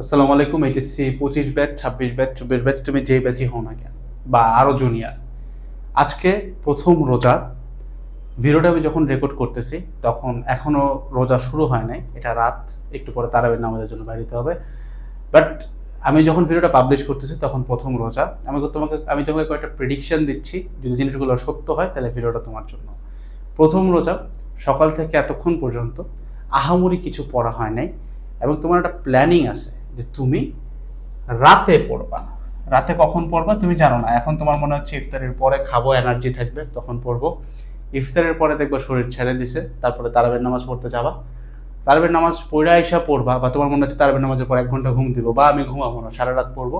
আসসালামু আলাইকুম, এইচএসসি পঁচিশ ব্যাচ, ছাব্বিশ ব্যাচ, চব্বিশ ব্যাচ, তুমি যেই ব্যাচই হও না কেন? বা আরও জুনিয়র। আজকে প্রথম রোজা, ভিডিওটা আমি যখন রেকর্ড করতেছি, তখন এখনও রোজা শুরু হয় নাই, এটা রাত, একটু পরে তারাবের নামাজের জন্য বাড়িতে হবে। বাট আমি যখন ভিডিওটা পাবলিশ করতেছি, তখন প্রথম রোজা। আমি তোমাকে আমি তোমাকে কয়েকটা প্রেডিকশন দিচ্ছি, যদি জিনিসগুলো সত্য হয়, তাহলে ভিডিওটা তোমার জন্য। প্রথম রোজা, সকাল থেকে এতক্ষণ পর্যন্ত আহামরি কিছু পড়া হয় নাই, এবং তোমার একটা প্ল্যানিং আছে। যে তুমি রাতে পড়বা। রাতে কখন পড়বা তুমি জানো না। এখন তোমার মনে হচ্ছে ইফতারের পরে খাব এনার্জি থাকবে, তখন পড়ব। ইফতারের পরে দেখবা শরীর ছেড়ে দিছে, তারপরে তারাবের নামাজ পড়তে যাবা। তারাবের নামাজ পড়ে আইসা পড়বা বা তোমার মনে হচ্ছে তারাবের নামাজের পর এক ঘণ্টা ঘুম দিব বা আমি ঘুমাবো না, সারা রাত পড়ব,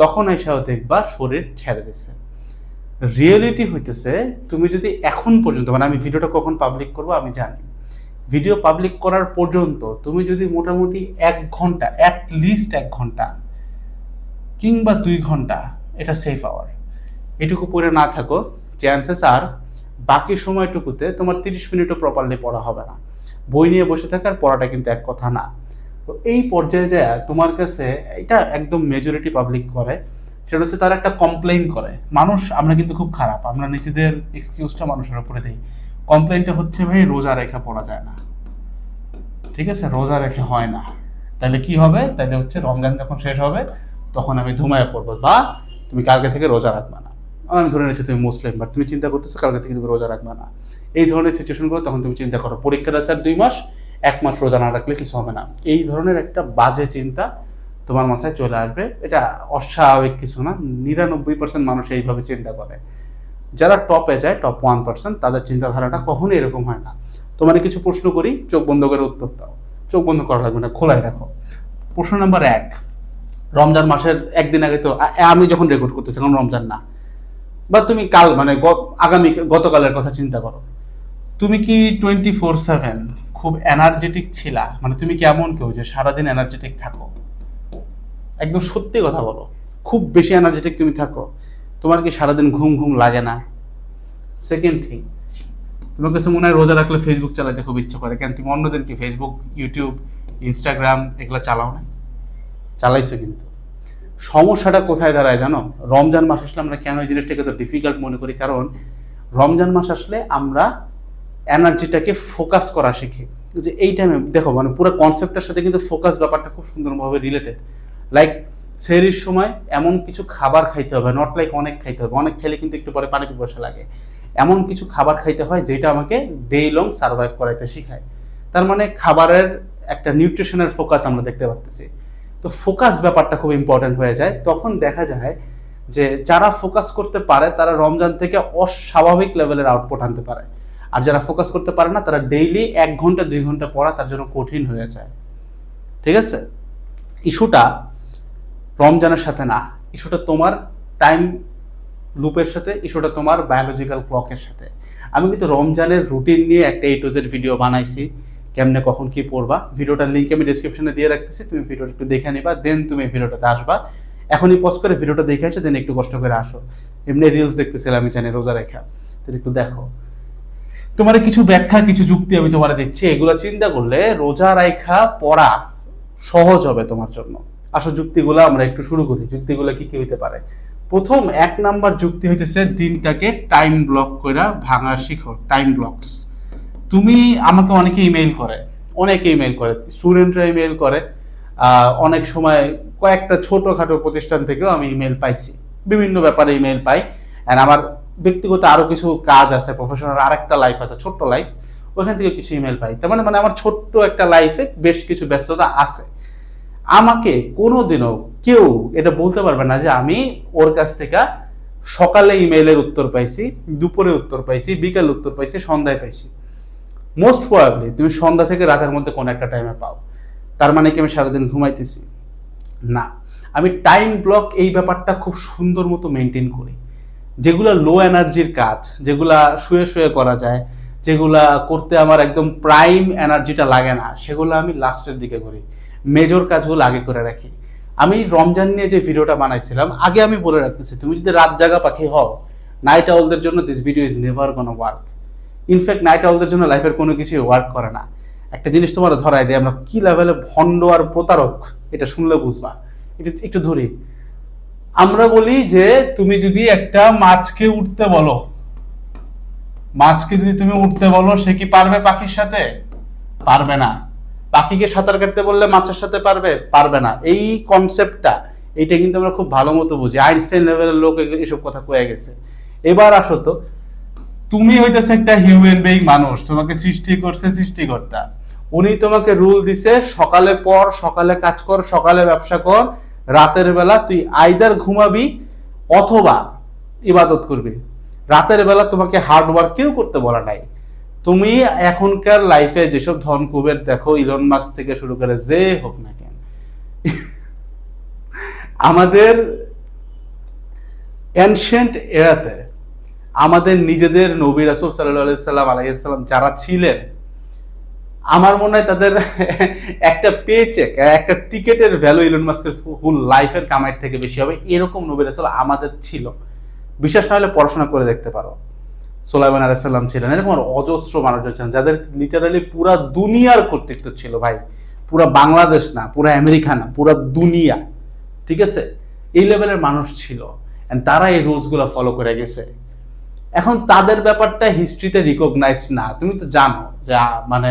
তখন আইসাও দেখবা শরীর ছেড়ে দিছে। রিয়েলিটি হইতেছে, তুমি যদি এখন পর্যন্ত মানে আমি ভিডিওটা কখন পাবলিক করব আমি জানি ভিডিও পাবলিক করার পর্যন্ত তুমি যদি মোটামুটি এক ঘণ্টা অ্যাট লিস্ট এক ঘণ্টা কিংবা দুই ঘণ্টা এটা সেফ আওয়ার এটুকু পড়ে না থাকো চান্সেস আর বাকি সময়টুকুতে তোমার তিরিশ মিনিটও প্রপারলি পড়া হবে না। বই নিয়ে বসে থাকার পড়াটা কিন্তু এক কথা না। তো এই পর্যায়ে যায় তোমার কাছে এটা একদম মেজরিটি পাবলিক করে, সেটা হচ্ছে তারা একটা কমপ্লেইন করে। মানুষ, আমরা কিন্তু খুব খারাপ, আমরা নিজেদের এক্সকিউজটা মানুষের উপরে দিই। কমপ্লেইনটা হচ্ছে, ভাই, রোজা রেখে পড়া যায় না। ঠিক আছে? রোজা রেখে হয় না। তাহলে কি হবে? তাহলে হচ্ছে রমজান যখন শেষ হবে, তখন আমি ধুমায় পড়ব। বা তুমি কালকে থেকে রোজা রাখবে না। আমি ধরে নিচ্ছি তুমি মুসলিম বাট তুমি চিন্তা করতেছো কালকে থেকে তুমি রোজা রাখবে না। এই ধরনের সিচুয়েশনগুলো তখন তুমি চিন্তা করো। পরীক্ষার আছে আর দুই মাস, এক মাস রোজা না রাখলে কিছু হবে না। এই ধরনের একটা বাজে চিন্তা তোমার মাথায় চলে আসবে। এটা অস্বাভাবিক কিছু না। নিরানব্বই পার্সেন্ট মানুষ এইভাবে চিন্তা করে। যারা টপে যায় টপ ওয়ান পার্সেন্ট তাদের চিন্তাধারাটা কখনোই এরকম হয় না। তোমার কিছু প্রশ্ন করি, চোখ বন্ধ করে উত্তর দাও। চোখ বন্ধ করা লাগবে না, খোলাই রাখো। প্রশ্ন নাম্বার এক, রমজান মাসের একদিন আগে তো আমি যখন রেকর্ড করতেছি, এখন রমজান না। বা তুমি কাল মানে আগামী, গতকালের কথা চিন্তা করো। তুমি কি টোয়েন্টি ফোর সেভেন খুব এনার্জেটিক ছিলা? মানে তুমি কি এমন কেউ যে সারাদিন এনার্জেটিক থাকো? একদম সত্যি কথা বলো। খুব বেশি এনার্জেটিক তুমি থাকো। তোমার কি সারাদিন ঘুম ঘুম লাগে না? সেকেন্ড থিং তোমার কাছে মনে হয় রোজা রাখলে ফেসবুক চালাতে খুব ইচ্ছা করে। কেন তুমি অন্যদিন কি ফেসবুক ইউটিউব ইনস্টাগ্রাম এগুলো চালাও না? চালাইছো কিন্তু। সমস্যাটা কোথায় দাঁড়ায় জানো? রমজান মাস আসলে আমরা কেন এই জিনিসটাকে তো ডিফিকাল্ট মনে করি? কারণ রমজান মাস আসলে আমরা এনার্জিটাকে ফোকাস করা শিখি। যে এই টাইমে দেখো মানে পুরো কনসেপ্টের সাথে কিন্তু ফোকাস ব্যাপারটা খুব সুন্দরভাবে রিলেটেড লাইক সেরির সময় এমন কিছু খাবার খাইতে হবে নট লাইক অনেক খাইতে হবে। অনেক খেলে কিন্তু একটু পরে পানি পিপাসা লাগে। এমন কিছু খাবার খাইতে হয় যেটা আমাকে ডে লং সার্ভাইভ করাইতে শেখায়। তার মানে খাবারের একটা নিউট্রিশনের ফোকাস আমরা দেখতে পাচ্ছি তো ফোকাস ব্যাপারটা খুব ইম্পর্টেন্ট হয়ে যায়। তখন দেখা যায় যে যারা ফোকাস করতে পারে, তারা রমজান থেকে অস্বাভাবিক লেভেলের আউটপুট আনতে পারে। আর যারা ফোকাস করতে পারে না, তারা ডেইলি এক ঘণ্টা, দুই ঘণ্টা পড়া তার জন্য কঠিন হয়ে যায়। ঠিক আছে? ইস্যুটা রমজানের সাথে না, ইস্যুটা তোমার টাইম লুপের সাথে, ইস্যুটা তোমার বায়োলজিক্যাল ক্লকের সাথে। আমি কিন্তু রমজানের রুটিন নিয়ে একটা এই টুজের ভিডিও বানাইছি, কেমনে, কখন কি পড়বা, ভিডিওটার লিঙ্ক আমি ডিসক্রিপশনে দিয়ে রাখতেছি, তুমি ভিডিওটা একটু দেখে নিবা দেন তুমি ভিডিওটাতে আসবা। এখনই পজ করে ভিডিওটা দেখে আসো দেন একটু কষ্ট করে আসো। এমনি রিলস দেখতেছিলাম আমি, জানি, রোজা রেখা। তুমি একটু দেখো। তোমার কিছু ব্যাখ্যা, কিছু যুক্তি আমি তোমার দিচ্ছি, এগুলো চিন্তা করলে রোজা রাইখা পড়া সহজ হবে তোমার জন্য। আসো, যুক্তিগুলো আমরা একটু শুরু করি, যুক্তিগুলো কি কি হইতে পারে? প্রথম এক নাম্বার যুক্তি হইতেছে দিনটাকে টাইম ব্লক করে ভাঙা শিখো টাইম ব্লকস তুমি আমাকে অনেকে ইমেল করে, অনেকে ইমেল করে স্টুডেন্টরা ইমেল করে অনেক সময় কয়েকটা ছোটোখাটো প্রতিষ্ঠান থেকেও আমি ইমেল পাইছি, বিভিন্ন ব্যাপারে ইমেল পাই অ্যান্ড আমার ব্যক্তিগত আরও কিছু কাজ আছে প্রফেশনাল আরেকটা লাইফ আছে, ছোট্ট লাইফ ওখান থেকে কিছু ইমেল পাই। তার মানে মানে আমার ছোট্ট একটা লাইফে বেশ কিছু ব্যস্ততা আছে। আমাকে কোনোদিনও কেউ এটা বলতে পারবে না যে আমি ওর কাছ থেকে সকালে ইমেইলের উত্তর পাইছি, দুপুরে উত্তর পাইছি, বিকেল উত্তর পাইছি, সন্ধ্যায় পাইছি। মোস্ট প্রবাবলি তুমি সন্ধ্যা থেকে রাতের মধ্যে কোনো একটা টাইমে পাও। তার মানে কি আমি সারাদিন ঘুমাইতেছি? না। আমি টাইম ব্লক এই ব্যাপারটা খুব সুন্দর মতো মেনটেন করি। যেগুলো লো এনার্জির কাজ, যেগুলা শুয়ে শুয়ে করা যায়, যেগুলা করতে আমার একদম প্রাইম এনার্জিটা লাগে না, সেগুলো আমি লাস্টের দিকে করি। মেজর কাজগুলো আগে করে রাখি। আমি রমজান নিয়ে যে ভিডিওটা বানাইছিলাম, আগে আমি বলে রাখতেছি, তুমি যদি রাত জাগা পাখি হও নাইট আউলদের জন্য দিস ভিডিও ইজ নেভার কোনো ওয়ার্ক ইনফ্যাক্ট নাইট আউলদের জন্য লাইফের কোনো কিছুই ওয়ার্ক করে না। একটা জিনিস তোমার ধরাই দেয়, আমরা কি লেভেলে ভণ্ড আর প্রতারক, এটা শুনলে বুঝবা। এটা একটু ধরি। আমরা বলি যে, তুমি যদি একটা মাছকে উঠতে বলো, মাছকে যদি তুমি উঠতে বলো, সে কি পারবে পাখির সাথে? পারবে না। পাখিকে সাঁতার কাটতে বললে মাছের সাথে পারবে? পারবে না। এই কনসেপ্টটা এটা কিন্তু আমরা খুব ভালো মতো বুঝি। আইনস্টাইন লেভেলের লোক এসব কথা কয়ে গেছে। এবার আসো তো, তুমি হইতেছে একটা হিউম্যান বিং মানুষ, তোমাকে সৃষ্টি করছে সৃষ্টিকর্তা। উনি তোমাকে রুল দিছে, সকালে পর সকালে কাজ কর, সকালে ব্যবসা কর, রাতের বেলা তুই আইদার ঘুমাবি অথবা ইবাদত করবি। রাতের বেলা তোমাকে হার্ড ওয়ার্ক কেউ করতে বলা নাই। তুমি এখনকার লাইফে যেসব ধন কুবের দেখো ইলন মাস থেকে শুরু করে যে হোক না কেন। আমাদের এনশিয়েন্ট এরাতে আমাদের নিজেদের নবী রাসুল সাল্লাহ সাল্লাম আলাইসাল্লাম যারা ছিলেন, আমার মনে হয় তাদের একটা পে চেক একটা টিকেটের ভ্যালু ইলন মাস্কের ফুল লাইফের কামাইয়ের থেকে বেশি হবে, এরকম নবী রাসুল আমাদের ছিল। বিশ্বাস না হলে পড়াশোনা করে দেখতে পারো। সোলাইমান আলাইসাল্লাম ছিলেন। এরকম অজস্র মানুষজন ছিলেন, যাদের লিটারালি পুরা দুনিয়ার কর্তৃত্ব ছিল ভাই। পুরা বাংলাদেশ না, পুরা আমেরিকা না, পুরা দুনিয়া। ঠিক আছে? এই লেভেলের মানুষ ছিল। অ্যান্ড তারা এই রুলসগুলো ফলো করে গেছে। এখন তাদের ব্যাপারটা হিস্ট্রিতে রিকগনাইজ না। তুমি তো জানো যে মানে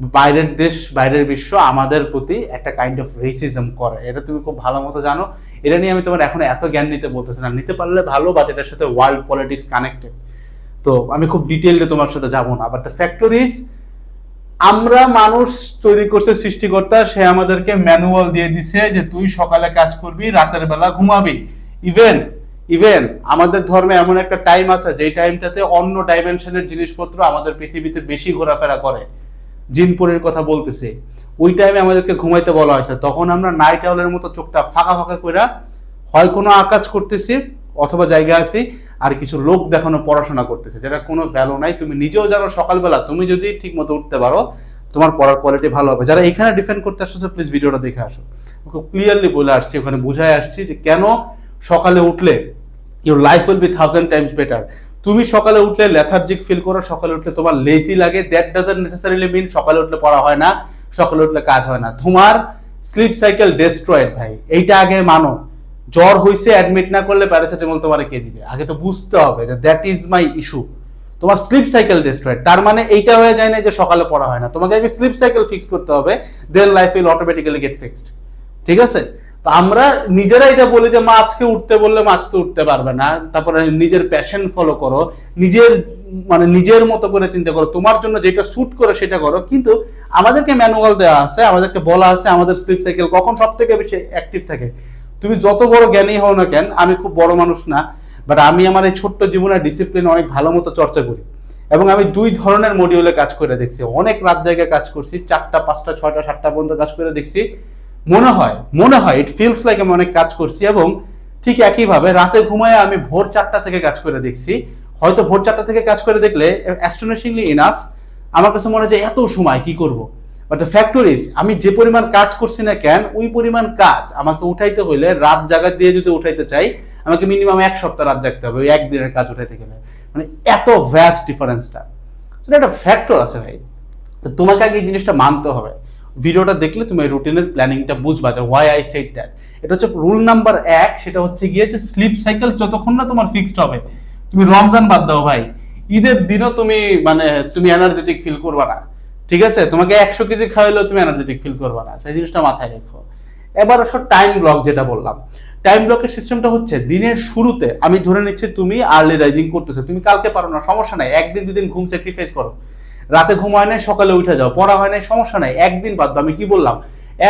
বাইরের দেশ, বাইরের বিশ্ব আমাদের প্রতি একটা কাইন্ড অফ রেসিজম করে। এটা তুমি খুব ভালো মতো জানো। এটা নিয়ে আমি তোমার এখন এত জ্ঞান নিতে বলতেছি না। নিতে পারলে ভালো বাট এটার সাথে ওয়ার্ল্ড পলিটিক্স কানেক্টেড তো আমি খুব ডিটেইলে তোমার সাথে যাব না। বাট দ্য ফ্যাক্টর ইজ আমরা মানুষ তৈরি করছে সৃষ্টিকর্তা, সে আমাদেরকে ম্যানুয়াল দিয়ে দিছে যে তুই সকালে কাজ করবি, রাতের বেলা ঘুমাবি। ইভেন ইভেন আমাদের ধর্মে এমন একটা টাইম আছে, যেই টাইমটাতে অন্য ডাইমেনশনের জিনিসপত্র আমাদের পৃথিবীতে বেশি ঘোরাফেরা করে। জিনপুরের কথা বলতেছে। ওই টাইমে আমাদেরকে ঘুমাইতে বলা হয়েছে। তখন আমরা নাইট আউলের মতো চোখটা ফাঁকা ফাঁকা কইরা হয় কোনো আকাজ করতেছি অথবা জায়গায় আছি আর কিছু লোক দেখানো পড়াশোনা করতেছে। যেটা কোনো ভ্যালু নাই। তুমি নিজেও জানো সকালবেলা তুমি যদি ঠিক মতো উঠতে পারো, তোমার পড়ার কোয়ালিটি ভালো হবে। যারা এখানে ডিফেন্ড করতে আসছো প্লিজ ভিডিওটা দেখে আসো। খুব ক্লিয়ারলি বলে আসছি, ওখানে বুঝায় আসছি যে কেন সকালে উঠলে your life will be thousand times better তুমি সকালে উঠলে লেথার্জিক ফিল করো, সকালে উঠলে তোমার লেজি লাগে দ্যাট ডাজন্ট নেসেসারিলি মিন সকালে উঠলে পড়া হয় না, সকালে উঠলে কাজ হয় না। তোমার স্লিপ সাইকেল ডেস্ট্রয়েড ভাই, এইটা আগে মানো। জ্বর হইছে অ্যাডমিট না করলে প্যারাসিটামল তোমার কে দিবে? আগে তো বুঝতে হবে যে দ্যাট ইজ মাই ইস্যু তোমার স্লিপ সাইকেল ডেস্ট্রয়েড তার মানে এইটা হয়ে যায় না যে সকালে পড়া হয় না। তোমাকে আগে স্লিপ সাইকেল ফিক্স করতে হবে then life will automatically get fixed ঠিক আছে? আমরা নিজেরা এটা বলি যে মাছকে উঠতে বললে মাছ তো উঠতে পারবে না। তারপরে নিজের প্যাশন ফলো করো, নিজের মানে নিজের মতো করে চিন্তা করো, তোমার জন্য যেটা স্যুট করে সেটা করো। কিন্তু আমাদেরকে ম্যানুয়াল দেওয়া আছে, আমাদেরকে বলা আছে, আমাদের স্লিপ সাইকেল কখন সব থেকে বেশি অ্যাক্টিভ থাকে। তুমি যত বড় জ্ঞানী হও না কেন, আমি খুব বড় মানুষ না বাট আমি আমার এই ছোট্ট জীবনের ডিসিপ্লিন অনেক ভালো মতো চর্চা করি। এবং আমি দুই ধরনের মডিউলে কাজ করে দেখছি। অনেক রাত জায়গায় কাজ করছি, চারটা, পাঁচটা, ছয়টা, সাতটা পর্যন্ত কাজ করে দেখছি। মনে হয় মনে হয় ইট ফিলস লাইক আমি অনেক কাজ করছি এবং ঠিক একইভাবে রাতে ঘুমায় আমি ভোর চারটা থেকে কাজ করে দেখছি। হয়তো ভোর চারটা থেকে কাজ করে দেখলে অ্যাস্ট্রোনেশিংলি ইনাফ আমার কাছে মনে হয় যে এত সময়, কি করব? বাট দ্য ফ্যাক্টর ইজ আমি যে পরিমাণ কাজ করছি না কেন, ওই পরিমাণ কাজ আমাকে উঠাইতে হইলে রাত জাগা দিয়ে যদি উঠাইতে চাই, আমাকে মিনিমাম এক সপ্তাহ রাত জাগতে হবে, ওই একদিনের কাজ উঠাইতে গেলে। মানে এত ভ্যাস্ট ডিফারেন্সটা সেটা একটা ফ্যাক্টর আছে ভাই। তো তোমাকে আগে এই জিনিসটা মানতে হবে। ভিডিওটা দেখলে তুমি রুটিনের প্ল্যানিংটা বুঝবা যে ওয়াই আই সেট দ্যাট এটা হচ্ছে রুল নাম্বার এক, সেটা হচ্ছে গিয়ে যে স্লিপ সাইকেল যতক্ষণ না তোমার ফিক্সড হবে। তুমি রমজান বাদ দাও ভাই। ঈদের দিনও তুমি মানে তুমি এনার্জেটিক ফিল করবা না। ঠিক আছে? তোমাকে একশো কেজি খাওয়াইলেও তুমি এনার্জেটিক ফিল করবা না। সেই জিনিসটা মাথায় রেখো। এবার আসো টাইম ব্লক যেটা বললাম। টাইম ব্লকের সিস্টেমটা হচ্ছে দিনের শুরুতে আমি ধরে নিচ্ছি তুমি আর্লি রাইজিং করতেছো। তুমি কালকে পারো না, সমস্যা নাই। একদিন দুদিন ঘুম স্যাক্রিফাইস করো। রাতে ঘুম হয় নাই, সকালে উঠে যাও। পড়া হয় নাই, সমস্যা নাই, একদিন বাদ। আমি কি বললাম?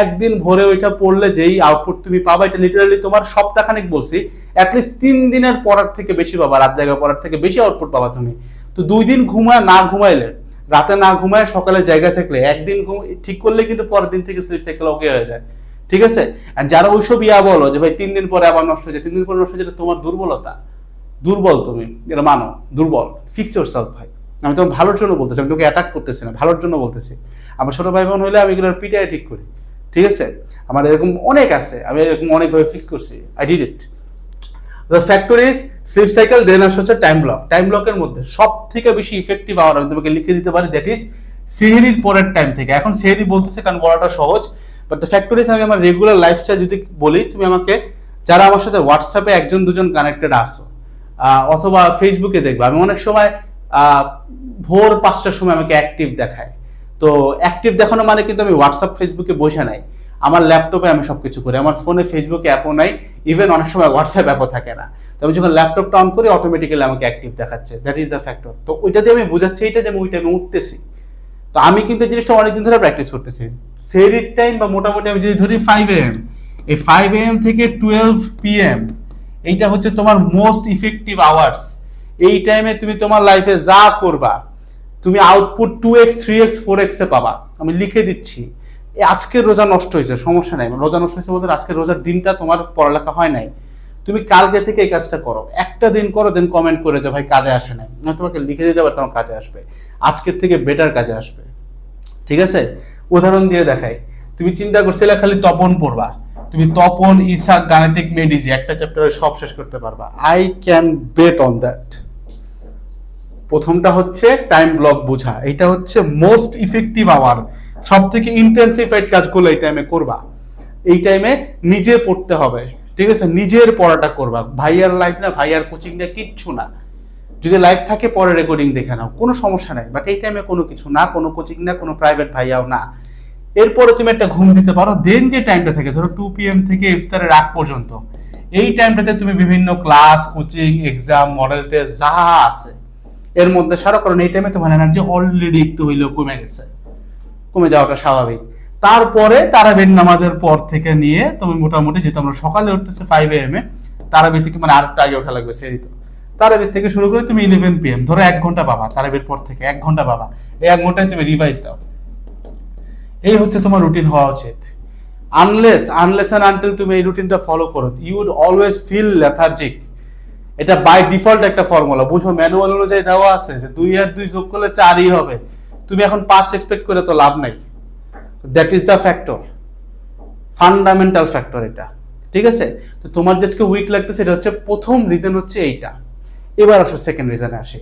একদিন ভোরে ওইটা পড়লে যেই আউটপুট তুমি পাবা, এটা লিটারালি তোমার সপ্তাহখানিক বলছি অ্যাটলিস্ট তিন দিনের পড়ার থেকে বেশি পাবা, রাত জায়গা পড়ার থেকে বেশি আউটপুট পাবা তুমি। তো দুই দিন ঘুমায়, না ঘুমাইলে, রাতে না ঘুমায়, সকালে জায়গা থাকলে, একদিন ঘুম, ঠিক করলে কিন্তু পরের দিন থেকে স্লিপ সাইকেল ওকে হয়ে যায়। ঠিক আছে? আর যারা ওইসব ইয়া বলো যে, ভাই, তিন দিন পরে আবার নষ্ট হয়ে যায়, তিন দিন পরে নষ্ট হয়ে যায় তোমার দুর্বলতা। দুর্বল তুমি, এটা মানো, দুর্বল। ফিক্স ইউর সেলফ ভাই। আমি তোমার ভালোর জন্য বলতেছি, আমি তোকে অ্যাটাক করতেছি না, ভালোর জন্য বলতেছি। আমার ছোট ভাই বোন হইলে আমি এগুলোর পিটাই ঠিক করি, ঠিক আছে? আমার এরকম অনেক আছে, আমি এরকম অনেকভাবে ফিক্স করছি I did it the factor is sleep cycle then আসে হচ্ছে টাইম ব্লক টাইম ব্লকের মধ্যে সব থেকে বেশি ইফেক্টিভ আওয়ার আমি তোমাকে লিখে দিতে পারি দ্যাট ইজ সেহেরির পরের টাইম থেকে। এখন সেহেরি বলতেছে কারণ বলাটা সহজ বাট দ্য ফ্যাক্টর ইস আমি আমার রেগুলার লাইফস্টাইল যদি বলি, তুমি আমাকে যারা আমার সাথে হোয়াটসঅ্যাপে একজন দুজন কানেক্টেড আসো অথবা ফেসবুকে দেখবে, আমি অনেক সময় ভোর পাঁচটার সময় আমাকে অ্যাক্টিভ দেখায়। তো অ্যাক্টিভ দেখানো মানে কিন্তু আমি হোয়াটসঅ্যাপ ফেসবুকে বসে নাই। আমার ল্যাপটপে আমি সব কিছু করি। আমার ফোনে ফেসবুকে অ্যাপও নাই। ইভেন অনেক সময় হোয়াটসঅ্যাপ অ্যাপও থাকে না। তো আমি যখন ল্যাপটপটা অন করি অটোমেটিক্যালি আমাকে অ্যাক্টিভ দেখাচ্ছে। দ্যাট ইজ দ্য ফ্যাক্টর তো ওইটা দিয়ে আমি বোঝাচ্ছি এইটা যে আমি ওই টাইমে উঠতেছি। তো আমি কিন্তু এই জিনিসটা অনেকদিন ধরে প্র্যাকটিস করতেছি। সেরির টাইম বা মোটামুটি আমি যদি ধরি ফাইভ এম এই ফাইভ এম থেকে টুয়েলভ পিএম এইটা হচ্ছে তোমার মোস্ট ইফেক্টিভ আওয়ার্স এই টাইমে তুমি তোমার লাইফে যা করবা, তুমি output two x three x four এক্সে পাবা। আমি লিখে দিচ্ছি আজকের রোজা নষ্ট হয়েছে, সমস্যা নাই। রোজা নষ্ট হয়েছে বলতে আজকের রোজার দিনটা তোমার পড়ালেখা হয় নাই। তুমি কালকে থেকে এই কাজটা করো। একটা দিন করো দেন কমেন্ট করে যে, ভাই, কাজে আসে নাই। আমি তোমাকে লিখে দিতে পারি তোমার কাজে আসবে। আজকের থেকে বেটার কাজে আসবে। ঠিক আছে? উদাহরণ দিয়ে দেখাই। তুমি চিন্তা করছিলে খালি তপন পড়বা। তুমি তপন, ইসাক, গাণিতিক মেডিজি একটা চ্যাপ্টারে সব শেষ করতে পারবা। I can bet on that প্রথমটা হচ্ছে টাইম ব্লক বোঝা। এটা হচ্ছে মোস্ট ইফেক্টিভ আওয়ার সব থেকে ইন্টেন্সিফাইড কাজগুলো এই টাইমে করবা। এই টাইমে নিজে পড়তে হবে। ঠিক আছে? নিজের পড়াটা করবা। ভাইয়ার লাইফ না, ভাইয়ার কোচিং না, কিচ্ছু না। যদি লাইভ থাকে, পরে রেকর্ডিং দেখে নাও। কোনো সমস্যা নাই। বাট এই টাইমে কোনো কিছু না, কোনো কোচিং না, কোনো প্রাইভেট ভাইয়াও না। এরপরে তুমি একটা ঘুম দিতে পারো। দেন যে টাইমটা থাকে, ধরো টু পিএম থেকে ইফতারের আগ পর্যন্ত। এই টাইমটাতে তুমি বিভিন্ন class coaching exam model test যা আছে এর মধ্যে সারা কারণ এই টাইমে তোমার এনার্জি অলরেডি একটু হইলেও কমে গেছে। কমে যাওয়াটা স্বাভাবিক। তারপরে তারাবির নামাজের পর থেকে নিয়ে তুমি মোটামুটি যেহেতু আমরা সকালে উঠতেছে ফাইভ এম এ তারাবি থেকে মানে আরেকটা আগে ওঠা লাগবে সেরি তো তারাবির থেকে শুরু করে তুমি ইলেভেন পি এম ধরো এক ঘণ্টা পাবা তারাবির পর থেকে এক ঘণ্টা পাবা এই এক ঘন্টায় তুমি রিভাইজ দাও। এই হচ্ছে তোমার রুটিন হওয়া উচিত। আনলেস আনলেস অ্যান্ড আনটিল তুমি এই রুটিনটা ফলো করো you would always feel lethargic এটা বাই ডিফল্ট একটা ফর্মুলা বুঝো ম্যানুয়াল অনুযায়ী দেওয়া আছে যে দুই আর দুই যোগ করলে চারই হবে। তুমি এখন পাঁচ এক্সপেক্ট করে তো লাভ নাই। That is the factor fundamental factor এটা। ঠিক আছে? তো তোমার যে আজকে উইক লাগতেছে, এটা হচ্ছে প্রথম রিজন হচ্ছে এইটা। এবার আসো সেকেন্ড রিজনে আসি।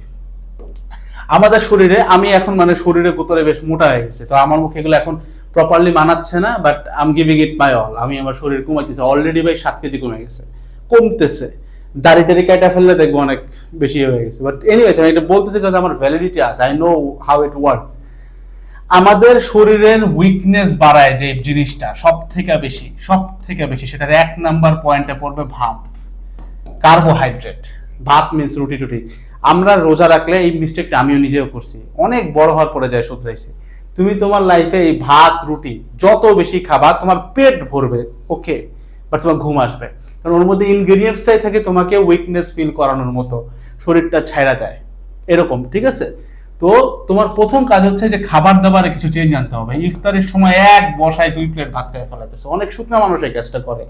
আমাদের শরীরে, আমি এখন মানে শরীরে কোতরে বেশ মোটা হয়ে গেছে। তো আমার মুখে এগুলো এখন প্রপারলি মানাচ্ছে না but I'm giving it my all আমি আমার শরীর কমাইতেছে। অলরেডি ভাই সাত কেজি কমে গেছে। কমতেছে। দাড়ি টাড়ি কাটা ফেললে দেখব অনেক বেশি হয়ে গেছে। বাট এনিওয়েজ আমি এটা বলতেছি কারণ আমার ভ্যালিডিটি আছে I know how it works আমাদের শরীরের উইকনেস বাড়ায় যে জিনিসটা সব থেকে বেশি সব থেকে বেশি, সেটার এক নাম্বার পয়েন্টে পড়বে ভাত। কার্বোহাইড্রেট ভাত মিন্স রুটি টুটি। আমরা রোজা রাখলে এই মিস্টেকটা আমিও নিজেও করছি। অনেক বড় হওয়ার পরে যায় শুধরাইছি। তুমি তোমার লাইফে এই ভাত, রুটি, যত বেশি খাবা, তোমার পেট ভরবে ওকে বাট তোমার ঘুম আসবে। কারণ ওর মধ্যে ইনগ্রেডিয়েন্টসটাই থাকে তোমাকে উইকনেস ফিল করানোর মতো। শরীরটা ছাইড়া দেয়। এরকম, ঠিক আছে? তো তোমার প্রথম কাজ হচ্ছে যে খাবার দাবারে কিছু চেঞ্জ আনতে হবে। ইফতারের সময় এক বসায় দুই প্লেট ভাত খেয়ে ফেলাতেছে অনেক শুকনা মানুষ এই কাজটা করে।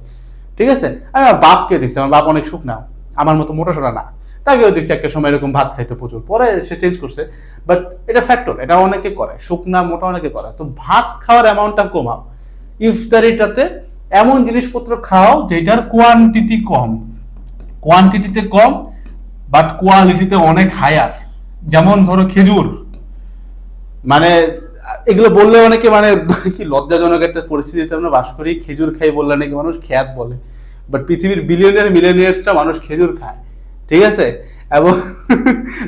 ঠিক আছে? আমি আমার বাপকে দেখছি, আমার বাপ অনেক শুকনা। আমার মতো মোটা সোটা না। তাকেও দেখছি একটা সময় এরকম ভাত খাইতে প্রচুর। পরে সে চেঞ্জ করছে। বাট এটা ফ্যাক্টর এটা অনেকে করে। শুকনা, মোটা অনেকে করে। তো ভাত খাওয়ার অ্যামাউন্টটা কমাও। ইফতারিটাতে এমন জিনিসপত্র খাও যেটার কোয়ান্টিটি কম। কোয়ান্টিটিতে কম বাট কোয়ালিটিতে অনেক হায়ার যেমন ধরো খেজুর। মানে এগুলো বললে অনেকে মানে কি লজ্জাজনক একটা পরিস্থিতিতে আমরা বাস করি, খেজুর খাই বললে নাকি মানুষ খ্যাত বলে। বাট পৃথিবীর বিলিয়নের মিলিয়নিয়ার্সরা মানুষ খেজুর খায়। ঠিক আছে? এবং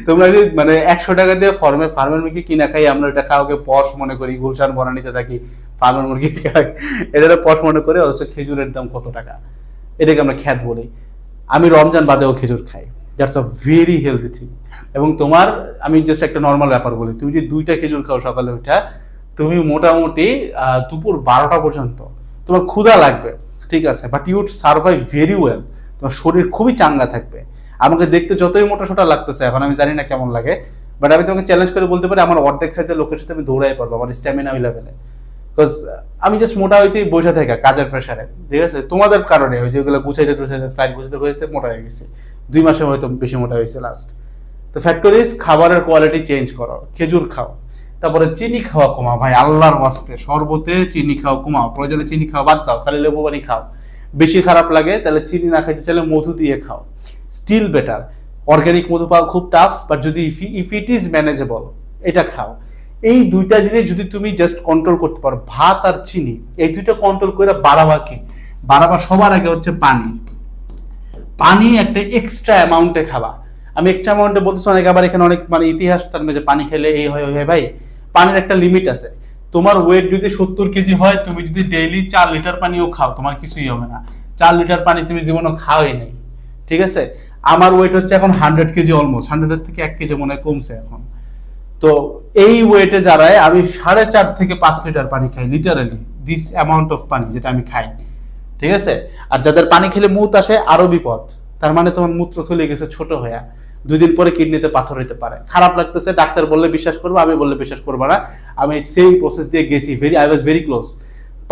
তোমরা যদি মানে একশো টাকা দিয়ে ফর্মে ফার্মের মুরগি কিনা খাই, আমরা এটা খাওয়াকে পশ মনে করি, গুলশান বনানিতে থাকি ফার্মের মুরগি খাই, এটা পশ মনে করে, অথচ খেজুরের দাম কত টাকা? এটাকে আমরা খ্যাত বলি। আমি রমজান বাদেও খেজুর খাই। That's a very healthy thing এবং তোমার, আমি জাস্ট একটা নর্মাল ব্যাপার বলি, তুমি যদি দুইটা খেজুর খাও সকালে ওইটা তুমি মোটামুটি দুপুর বারোটা পর্যন্ত, তোমার ক্ষুধা লাগবে, ঠিক আছে? But you'd survive very well তোমার শরীর খুবই চাঙ্গা থাকবে। আমাকে দেখতে যতই মোটা সোটা লাগতেছে, এখন আমি জানি না কেমন লাগে বাট আমি তোমাকে চ্যালেঞ্জ করে বলতে পারি, আমার অর্ধেক সাইজের লোকের সাথে আমি দৌড়াই পারব, আমার স্ট্যামিনা ওই লেভেলে বিকজ আমি জাস্ট মোটা হয়েছি, বসে থাকা, কাজের প্রেশারে ঠিক আছে? তোমাদের কারণে ওই যেগুলো গুছাইতে টুছাইতে স্লাইড গুছাইতে গুছাইতে মোটা হয়ে গেছে। দুই মাসে হয়তো বেশি মোটা হয়েছে লাস্ট তো ফ্যাক্টরিজ খাবারের কোয়ালিটি চেঞ্জ করো, খেজুর খাও। তারপরে চিনি খাওয়া কমাও, ভাই, আল্লাহর ওয়াস্তে। শরবতে চিনি খাও, কমাও, প্রয়োজনে চিনি খাওয়া বাদ দাও, খালি লেবু পানি খাও। বেশি খারাপ লাগে, তাহলে চিনি না খাইতে চাইলে মধু দিয়ে খাও। স্টিল বেটার অর্গানিক মধু পাওয়া খুব টাফ বাট যদি ইফ ইট ইজ ম্যানেজেবল এটা খাও। এই দুইটা জিনিস যদি তুমি জাস্ট কন্ট্রোল করতে পারো, ভাত আর চিনি, এই দুইটা কন্ট্রোল করে বাড়াবা কি? বাড়াবা সবার আগে হচ্ছে পানি। পানি একটা এক্সট্রা অ্যামাউন্টে খাবা। আমি এক্সট্রা অ্যামাউন্টে বলতেছি অনেক, আবার এখানে অনেক মানে ইতিহাস তার মধ্যে পানি খেলে এই হয়, ওই হয়। ভাই, পানির একটা লিমিট আছে। তোমার ওয়েট যদি সত্তর কেজি হয়, তুমি যদি ডেইলি চার লিটার পানিও খাও, তোমার কিছুই হবে না। চার লিটার পানি তুমি জীবনে খাওয়াই নাই। ঠিক আছে? আমার ওয়েট হচ্ছে এখন হান্ড্রেড কেজি অলমোস্ট হান্ড্রেডের থেকে এক কেজি মনে হয় কমছে এখন। তো এই ওয়েটে যারাই, আমি সাড়ে চার থেকে পাঁচ লিটার পানি খাই লিটারালি দিস অ্যামাউন্ট অফ পানি যেটা আমি খাই। ঠিক আছে? আর যাদের পানি খেলে মুত আসে, আরও বিপদ। তার মানে তোমার মূত্র চলে গেছে ছোট হয়ে। দুই দিন পরে কিডনিতে পাথর হতে পারে। খারাপ লাগতেছে, ডাক্তার বললে বিশ্বাস করব, আমি বললে বিশ্বাস করব না। আমি সেম প্রসেস দিয়ে গেছি very I was very close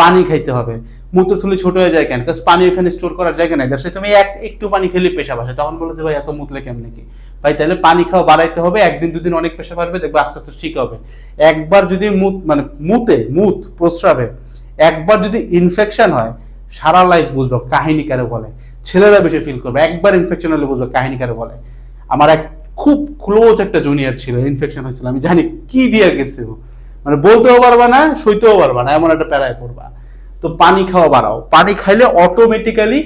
পানি খাইতে হবে। মূত্রথলি ছোট হয়ে যায় কেন? কারণ পানি এখানে স্টোর করার জায়গা নাই। দ্যাটস তুমি এক একটু পানি খেলে পেশা আসে তখন বলে যে, ভাই, এত মুতলে কেমনে কি? ভাই, তাহলে পানি খাওয়া বাড়াইতে হবে। একদিন দুদিন অনেক পেশা বাড়বে, দেখবে আস্তে আস্তে ঠিক হবে। একবার যদি মুত মানে মুতে, মুত প্রস্রাবে, একবার যদি ইনফেকশন হয়, সারা লাইফ বুঝব, কাহিনী কারে বলে। ছেলেরা বেশি ফিল করবে। একবার ইনফেকশন হলে বুঝব, কাহিনী কারে বলে। আমার এক খুব ক্লোজ একটা জুনিয়র ছিল ইনফেকশন হয়েছিল। আমি জানি কি দিয়ে গেছে। মানে বলতেও পারবা না, সইতেও পারবা না, এমন একটা প্যারায় পড়বা। তো পানি খাওয়া বাড়াও। পানি খাইলে অটোমেটিক্যালি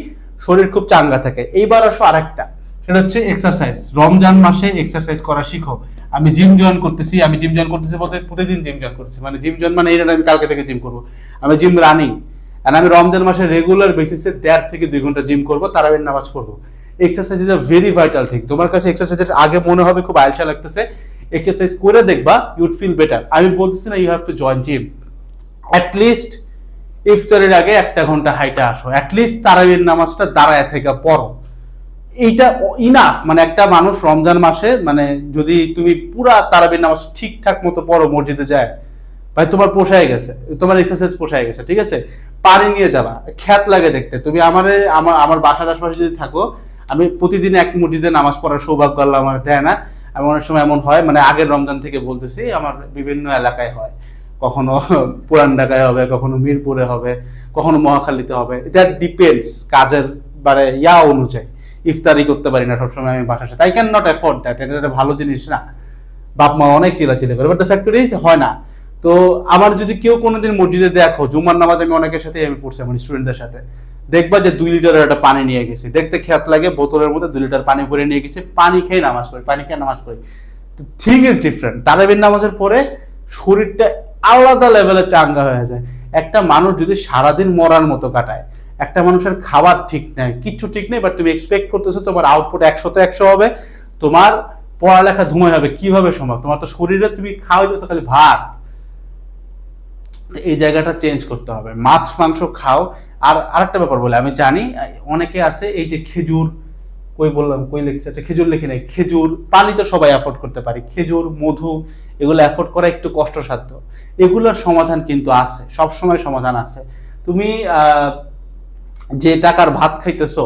শরীর খুব চাঙ্গা থাকে। এইবার আসো আরেকটা। সেটা হচ্ছে এক্সারসাইজ রমজান মাসে এক্সারসাইজ করা শিখো। আমি জিম জয়েন করতেছি, আমি জিম জয়েন করতেছি বলতে প্রতিদিন জিম জয়েন করতেছি। মানে জিম জয়েন মানে এটা আমি কালকে থেকে জিম করব। আমি জিম রানিং আর আমি রমজান মাসে রেগুলার বেসিসে দেড় থেকে দুই ঘণ্টা জিম করব, তারাবির নামাজ পড়ব। Exercise is a very vital thing তোমার কাছে এক্সারসাইজের আগে মনে হবে, খুব আলসা লাগতেছে। এক্সারসাইজ করে দেখবা ইউড ফিল বেটার আমি বলতেছি না you have to join gym at least ইফতারের আগে একটা ঘণ্টা হাইটা আসো। অ্যাটলিস্ট তারাবির নামাজটা দাঁড়ায় থেকে পড়ো। এইটা ইনাফ মানে একটা মানুষ রমজান মাসে মানে যদি তুমি পুরা তারাবির নামাজ ঠিকঠাক মতো পড়ো, মসজিদে যায়, ভাই তোমার পোষায় গেছে, তোমার এক্সারসাইজ পোষায় গেছে, ঠিক আছে? পানি নিয়ে যাবা, খ্যাত লাগে দেখতে। তুমি আমার আমার আমার বাসার আশপাশে যদি থাকো, আমি প্রতিদিন এক মসজিদে নামাজ পড়ার সৌভাগ্য আল্লাহ আমার দেয় না। এমন অনেক সময় এমন হয় মানে আগের রমজান থেকে বলতেছি, আমার বিভিন্ন এলাকায় হয়। কখনো পুরান ঢাকায় হবে, কখনো মিরপুরে হবে, কখনো মহাখালীতে হবে। দ্যাট ডিপেন্ডস কাজের মানে ইয়া অনুযায়ী। ইফতারি করতে পারি না, সবসময় আমি বাসার সাথে। I can not afford that এটা একটা ভালো জিনিস না। বাপ মা অনেক চিলাচিলি করে বাট দ্য ফ্যাক্টরি হয় না। তো আমার যদি কেউ কোনোদিন মসজিদে দেখো, জুমার নামাজ আমি অনেকের সাথে আমি পড়ছি, আমার স্টুডেন্টদের সাথে। দেখবা যে দুই লিটারের একটা পানি নিয়ে গেছি। দেখতে খেয়াত লাগে, বোতলের মধ্যে দুই লিটার পানি ভরে নিয়ে গেছি, পানি খেয়ে নামাজ পড়ি, পানি খেয়ে নামাজ পড়ি। থিং ইজ ডিফারেন্ট তারাবির নামাজের পরে শরীরটা আলাদা লেভেলে চাঙ্গা হয়ে যায়। একটা মানুষ যদি সারাদিন মরার মতো কাটায়, একটা মানুষের খাবার ঠিক নেই, কিচ্ছু ঠিক নেই বাট তুমি এক্সপেক্ট করতেছো তোমার আউটপুট একশো তো একশো হবে, তোমার পড়ালেখা ধুমায় হবে, কীভাবে সম্ভব? তোমার তো শরীরে তুমি খাওয়াই দিচ্ছ খালি ভাত। এই জায়গাটা চেঞ্জ করতে হবে। মাছ, মাংস খাও আর আরেকটা ব্যাপার বলে, আমি জানি, অনেকে আছে, এই যে খেজুর, কই বললাম, কই লিখছে আচ্ছা খেজুর লিখি নাই, খেজুর পানি তো সবাই অ্যাফোর্ড করতে পারি, খেজুর, মধু, এগুলো অ্যাফোর্ড করা একটু কষ্টসাধ্য। এগুলোর সমাধান কিন্তু আছে সব সময় সমাধান আছে। তুমি যে টাকার ভাত খাইতেছো,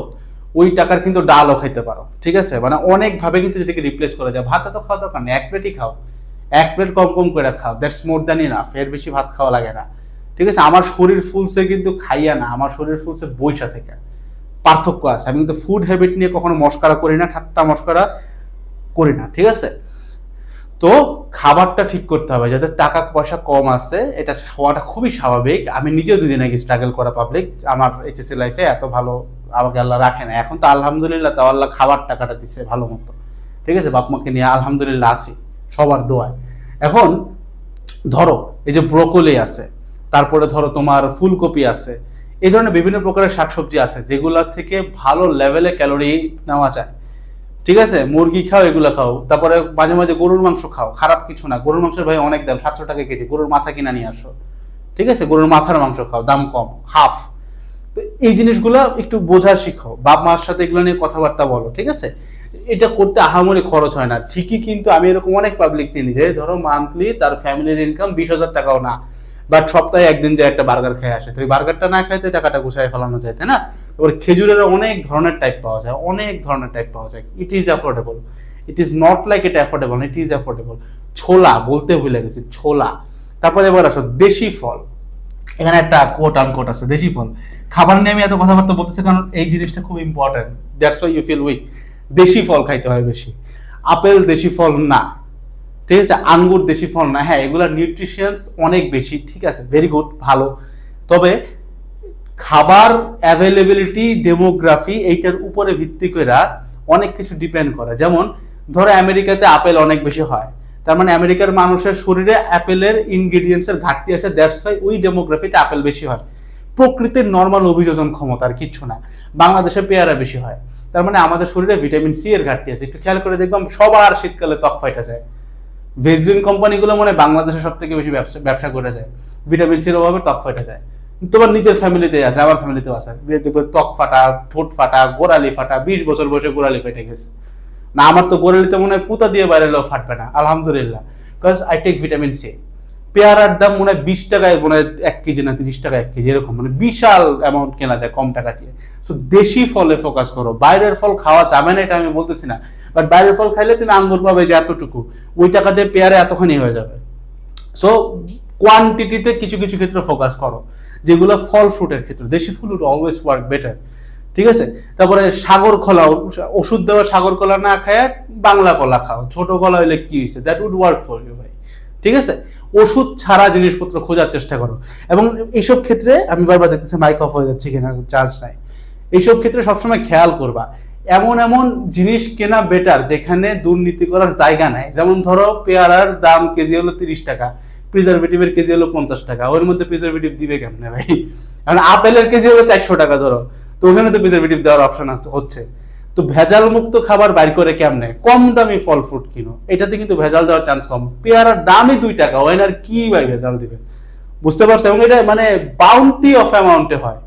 ওই টাকার কিন্তু ডালও খাইতে পারো, ঠিক আছে? মানে অনেকভাবে কিন্তু যেটাকে রিপ্লেস করা যায়। ভাত তো খাওয়া দরকার নেই, এক প্লেটই খাও। এক প্লেট কম কম করে খাও দ্যাটস মোর দ্যান ইনাফ এর বেশি ভাত খাওয়া লাগে না। ঠিক আছে? আমার শরীর ফুলছে কিন্তু খাইয়া না, আমার শরীর ফুলছে বৈশা থেকে। পার্থক্য আছে। আমি কিন্তু ফুড হ্যাবিট নিয়ে কখনো মস্কারা করি না, ঠাট্টা মস্কারা করি না, ঠিক আছে? তো খাবারটা ঠিক করতে হবে যাদের টাকা পয়সা কম আছে, এটা হওয়াটা খুবই স্বাভাবিক। আমি নিজেও দুদিন আগে স্ট্রাগল করা পাবলিক আমার এইচএসসি লাইফে এত ভালো আমাকে আল্লাহ রাখে না। এখন তো আলহামদুলিল্লাহ তাও আল্লাহ খাবার টাকাটা দিছে ভালো মতো। ঠিক আছে? বাপ মাকে নিয়ে আলহামদুলিল্লাহ আসি, সবার দোয়ায়। এখন ধরো, এই যে ব্রোকলি আছে তারপরে ধরো তোমার ফুলকপি আছে। এই ধরনের বিভিন্ন প্রকারের শাকসবজি আছে যেগুলা থেকে ভালো লেভেলে ক্যালোরি নেওয়া যায়। ঠিক আছে? মুরগি খাও, এগুলো খাও। তারপরে মাঝে মাঝে গরুর মাংস খাও। খারাপ কিছু না। গরুর মাংসের ভাই অনেক দাম, সাতশো টাকা কেজি। গরুর মাথা কিনা নিয়ে আসো। ঠিক আছে? গরুর মাথার মাংস খাও, দাম কম। হাফ এই জিনিসগুলো একটু বোঝা শিখো। বাপ মার সাথে এগুলো নিয়ে কথাবার্তা বলো, ঠিক আছে? এটা করতে আহামরি খরচ হয় না। ঠিকই কিন্তু আমি এরকম অনেক পাবলিক চিনি যে ধরো মান্থলি তার ফ্যামিলির ইনকাম বিশ হাজার টাকাও না। বাট সপ্তাহে একদিন যে একটা বার্গার খেয়ে আসে। তো ওই বার্গারটা না খাইতে টাকাটা গুছাই ফেলানো যায়, তাই না? এবার খেজুরের অনেক ধরনের টাইপ পাওয়া যায়, অনেক ধরনের টাইপ পাওয়া যায়। It is affordable it is not like it affordable it is affordable ছোলা, বলতে ভুলে গেছি, ছোলা। তারপরে এবার আসো, দেশি ফল। এখানে একটা কোট আনকোট আছে, দেশি ফল। খাবার নিয়ে আমি এত কথাবার্তা বলতেছি কারণ এই জিনিসটা খুব important that's why you feel weak দেশি ফল খাইতে হয় বেশি। আপেল দেশি ফল না। ঠিক আছে? আঙ্গুর, দেশি ফল না হ্যাঁ এগুলা নিউট্রিশিয়ানস অনেক বেশি, ঠিক আছে? ভেরি গুড ভালো। তবে খাবার অ্যাভেলেবিলিটি ডেমোগ্রাফি এইটার উপরে ভিত্তি করে অনেক কিছু ডিপেন্ড করে। যেমন, ধরো আমেরিকাতে আপেল অনেক বেশি হয়। তার মানে আমেরিকার মানুষের শরীরে অ্যাপেলের ইনগ্রেডিয়েন্টসের ঘাটতি আছে দ্যাটস ওই ডেমোগ্রাফিতে আপেল বেশি হয়। প্রকৃতির নর্মাল অভিযোজন ক্ষমতা আর কিচ্ছু না। বাংলাদেশে পেয়ারা বেশি হয়। তার মানে আমাদের শরীরে ভিটামিন সি এর ঘাটতি আছে। একটু খেয়াল করে দেখবাম সবার শীতকালে ত্বক ফাইটা যায়। ভেজলিন কোম্পানিগুলো মনে বাংলাদেশে সব থেকে বেশি ব্যবসা ব্যবসা করে যায় ভিটামিন সির অভাবে ত্বক ফাটা যায়। তোমার নিজের ফ্যামিলিতে আছে, আমার ফ্যামিলিতেও আছে। দেখবে ত্বক ফাটা, ঠোঁট ফাটা, গোড়ালি ফাটা, বিশ বছর বয়সে গোড়ালি ফেটে গেছে। না, আমার তো গোড়ালিতে মনে হয় পুতা দিয়ে বাইরে এলেও ফাটবে না, আলহামদুলিল্লাহ। Because I take vitamin C পেয়ারার দাম মনে হয় বিশ টাকায়, মনে হয় এক কেজি না তিরিশ টাকা এক কেজি, এরকম। মানে বিশাল অ্যামাউন্ট কেনা যায় কম টাকা দিয়ে। সো দেশি ফলে ফোকাস করো, বাইরের ফল খাওয়া যাবে না, এটা আমি বলতেছি না। বাট বাইরের ফল খাইলে তুমি আঙ্গুর পাবে যে এতটুকু। ওই টাকা দিয়ে পেয়ারে এতখানি হয়ে যাবে। সো কোয়ান্টিটিতে কিছু কিছু ক্ষেত্রে ফোকাস করো, যেগুলো ফল ফ্রুটের ক্ষেত্রে। দেশি ফুল উড অলওয়েজ ওয়ার্ক বেটার ঠিক আছে? তারপরে সাগর কলা, ওষুধ দেওয়া সাগর কলা না খায় বাংলা কলা খাও। ছোট কলা হইলে কি হয়েছে that would work for you ভাই। ঠিক আছে? ওষুধ ছাড়া জিনিসপত্র খোঁজার চেষ্টা করো। এবং এইসব ক্ষেত্রে, আমি বারবার দেখতেছি মাইক অফ হয়ে যাচ্ছে কিনা, চার্জ নাই। এইসব ক্ষেত্রে সবসময় খেয়াল করবা। এমন এমন জিনিস কেনা বেটার যেখানে দুর্নীতি করার জায়গা নাই। যেমন ধরো, পেয়ারার দাম কেজি হলো তিরিশ টাকা প্রিজারভেটিভের কেজি হলো পঞ্চাশ টাকা, ওর মধ্যে প্রিজারভেটিভ দিবে কেমনে ভাই? কারণ আপেলের কেজি হলো চারশো টাকা ধরো, তো ওখানে তো প্রিজারভেটিভ দেওয়ার অপশন হচ্ছে। তো ভেজাল মুক্ত খাবার বাইর করে কেমনে? কম দামি ফল ফ্রুট কিনো। এটাতে কিন্তু ভেজাল দেওয়ার চান্স কম। পেয়ারার দামই দুই টাকা ওই আর কি ভাই ভেজাল দিবে? বুঝতে পারছ? এবং এটা মানে বাউন্টি অফ অ্যামাউন্টে হয়।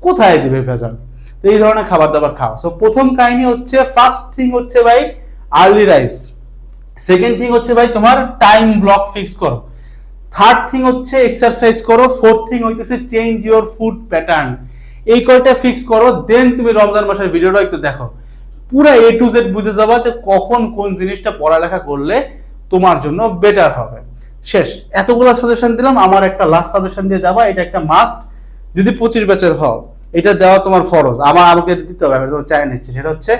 কোথায় দিবে ভেজাল? তো এই ধরনের খাবার দাবার খাও। সো প্রথম কাহিনী হচ্ছে ফার্স্ট থিং হচ্ছে ভাই আর্লি রাইস সেকেন্ড থিং হচ্ছে ভাই, তোমার টাইম ব্লক ফিক্স করো। থার্ড থিং হচ্ছে এক্সারসাইজ করো। ফোর্থ থিং হইতেছে চেঞ্জ ইউর ফুড প্যাটার্ন এই কয়টা ফিক্স করো দেন তুমি রমজান মাসের ভিডিওটা একটু দেখো। পুরো এ টু জেড বুঝে যাবা যে কখন কোন জিনিসটা পড়ালেখা করলে তোমার জন্য বেটার হবে। শেষ। এতগুলো সাজেশন দিলাম, আমার একটা লাস্ট সাজেশন দিয়ে যাবা, এটা একটা মাস্ট যদি পঁচিশ ব্যাচের হও এটা দেওয়া তোমার ফরজ। আমার আমাকে দিতে হবে, আমি তোমার চাই নিচ্ছি। সেটা হচ্ছে,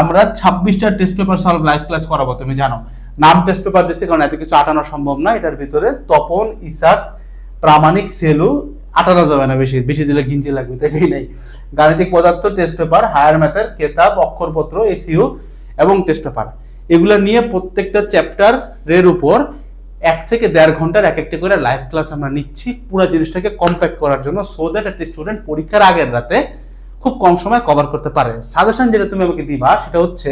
আমরা ছাব্বিশটা test paper solve live class করাবো, তুমি জানো। নাম টেস্ট পেপার দিচ্ছি কারণ এত কিছু আটানো সম্ভব না। এটার ভিতরে তপন, ইসাক, প্রামাণিক, সেলু, আটানো যাবে না বেশি। বেশি দিলে গিঞ্জি লাগবে তাই নেই। গাণিতিক পদার্থ টেস্ট পেপার হায়ার ম্যাথের কেতাব, অক্ষরপত্র এসিও এবং টেস্ট পেপার এগুলো নিয়ে প্রত্যেকটা চ্যাপ্টার এর উপর এক থেকে দেড় ঘণ্টার এক একটা করে লাইভ ক্লাস আমরা নিচ্ছি পুরো জিনিসটাকে কম্প্যাক্ট করার জন্য সো দ্যাট একটা স্টুডেন্ট পরীক্ষার আগের রাতে খুব কম সময় কভার করতে পারে। সাজেশন যেটা তুমি আমাকে দিবা সেটা হচ্ছে,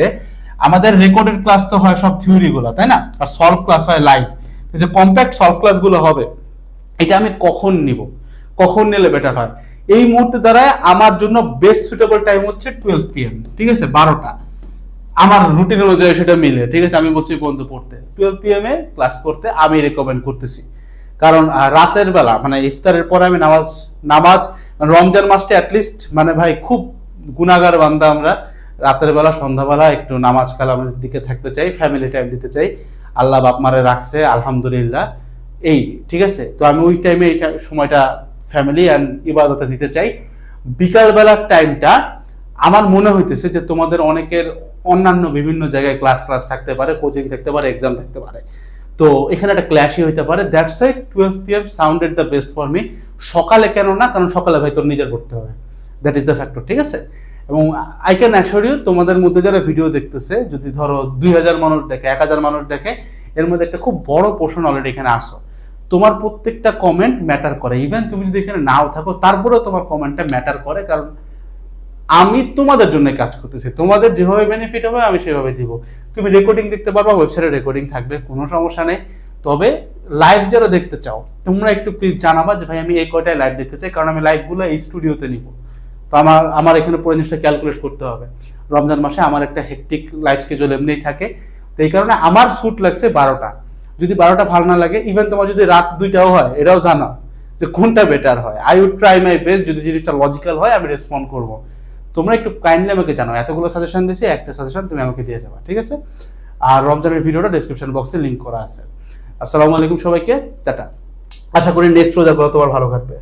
আমাদের রেকর্ডেড ক্লাস তো হয় সব থিওরিগুলো তাই না? আর সলভ ক্লাস হয় লাইভ যে কম্প্যাক্ট সলভ ক্লাসগুলো হবে, এটা আমি কখন নিব? কখন নিলে বেটার হয়? এই মুহূর্তে দ্বারা আমার জন্য বেস্ট সুটেবল টাইম হচ্ছে টুয়েলভ পিএম ঠিক আছে? বারোটা। আমার রুটিন অনুযায়ী সেটা মিলে, ঠিক আছে? আমি বলছি বন্ধু পড়তে। টুয়েলভ পিএম এ ক্লাস করতে আমি রেকমেন্ড করতেছি। কারণ রাতের বেলা মানে ইফতারের পরে আমি নামাজ নামাজ, রমজান মাসটা অ্যাটলিস্ট মানে ভাই, খুব গুণাগার বান্ধা আমরা। রাতের বেলা, সন্ধ্যাবেলা একটু নামাজ কালামের দিকে থাকতে চাই ফ্যামিলি টাইম দিতে চাই। আল্লাহ বাপ মারে রাখছে, আলহামদুলিল্লাহ। এই, ঠিক আছে? তো আমি ওই টাইমে এইটা, সময়টা ফ্যামিলি অ্যান্ড ইবাদতে দিতে চাই। বিকালবেলার টাইমটা আমার মনে হইতেছে যে তোমাদের অনেকের অন্যান্য বিভিন্ন জায়গায় ক্লাস ক্লাস থাকতে পারে কোচিং থাকতে পারে এক্সাম থাকতে পারে। তো এখানে একটা ক্ল্যাশই হইতে পারে। That's why twelve P M sounded the best for me সকালে কেন না? কারণ সকালে ভাই তোর নিজের করতে হবে। দ্যাট ইজ দ্য ফ্যাক্টর ঠিক আছে? এবং আই ক্যান অ্যাসিওর ইউ তোমাদের মধ্যে যারা ভিডিও দেখতেছে, যদি ধরো দুই হাজার মানুষ দেখে, এক হাজার মানুষ দেখে, এর মধ্যে একটা খুব বড় পোর্শন অলরেডি এখানে আসো। তোমার প্রত্যেকটা কমেন্ট ম্যাটার করে। ইভেন তুমি যদি এখানে নাও থাকো, তারপরেও তোমার কমেন্টটা ম্যাটার করে। কারণ আমি তোমাদের জন্য কাজ করতেছি। তোমাদের যেভাবে বেনিফিট হবে, আমি সেভাবে দিব। তুমি রেকর্ডিং দেখতে পারবা ওয়েবসাইটে রেকর্ডিং থাকবে, কোনো সমস্যা নেই। তবে লাইভ যারা দেখতে চাও, তোমরা একটু প্লিজ জানাবা যে, ভাই, আমি এই কয়টায় লাইভ দেখতে চাই, কারণ আমি লাইভগুলো এই স্টুডিওতে নিব। তো আমার আমার এখানে পুরো জিনিসটা ক্যালকুলেট করতে হবে। রমজান মাসে আমার একটা হেকটিক লাইফ স্কেজুল এমনিই থাকে। তো এই কারণে আমার স্যুট লাগছে বারোটা। যদি বারোটা ভালো না লাগে ইভেন তোমার যদি রাত দুইটাও হয়, এটাও জানাও যে কোনটা বেটার হয়। I would try my best যদি জিনিসটা লজিক্যাল হয়, আমি রেসপন্ড করব। তোমরা একটু কাইন্ডলি আমাকে জানো এতগুলো সাজেশন দিয়েছি একটা সাজেশন তুমি আমাকে দিয়ে যাবা, ঠিক আছে? আর রমজানের ভিডিওটা ডিসক্রিপশন বক্সে লিঙ্ক করা আছে। আসসালামু আলাইকুম সবাইকে, টাটা। আশা করি নেক্সট রোজা তোমার ভালো কাটবে।